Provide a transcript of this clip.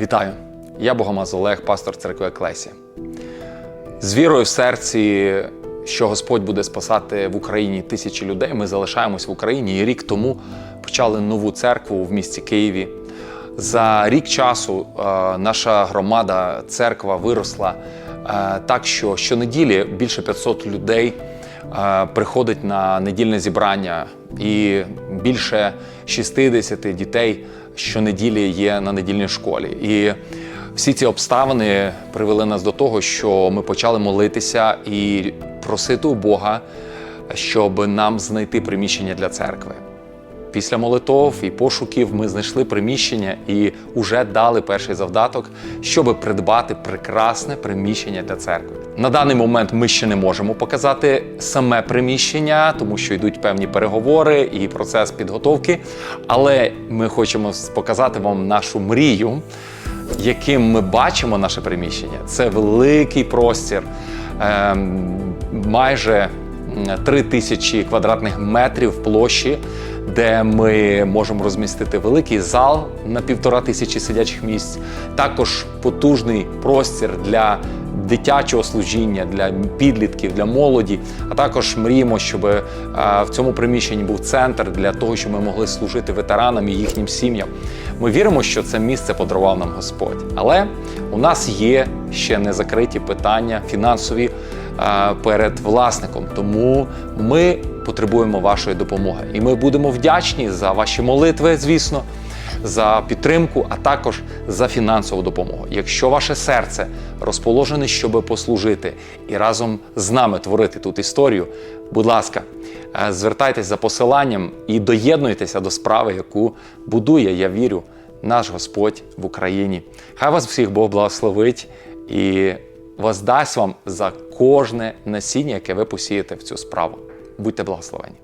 Вітаю! Я Богомаз Олег, пастор церкви Еклесія. З вірою в серці, що Господь буде спасати в Україні тисячі людей, ми залишаємось в Україні і рік тому почали нову церкву в місті Києві. За рік часу е, наша громада, церква виросла е, так, що щонеділі більше 500 людей е, приходить на недільне зібрання, і більше 60 дітей щонеділі є на недільній школі. І всі ці обставини привели нас до того, що ми почали молитися і просити у Бога, щоб нам знайти приміщення для церкви. Після молитов і пошуків ми знайшли приміщення і вже дали перший завдаток, щоб придбати прекрасне приміщення для церкви. На даний момент ми ще не можемо показати саме приміщення, тому що йдуть певні переговори і процес підготовки. Але ми хочемо показати вам нашу мрію, яким ми бачимо наше приміщення. Це великий простір, ем, майже 3 тисячі квадратних метрів площі, де ми можемо розмістити великий зал на півтора тисячі сидячих місць, також потужний простір для дитячого служіння, для підлітків, для молоді. А також мріємо, щоб е, в цьому приміщенні був центр для того, щоб ми могли служити ветеранам і їхнім сім'ям. Ми віримо, що це місце подарував нам Господь. Але у нас є ще не закриті питання фінансові перед власником. Тому ми потребуємо вашої допомоги. І ми будемо вдячні за ваші молитви, звісно, за підтримку, а також за фінансову допомогу. Якщо ваше серце розположене, щоб послужити і разом з нами творити тут історію, будь ласка, е, звертайтесь за посиланням і доєднуйтеся до справи, яку будує, я вірю, наш Господь в Україні. Хай вас всіх Бог благословить і воздасть вам за кожне насіння, яке ви посієте в цю справу. Будьте благословені.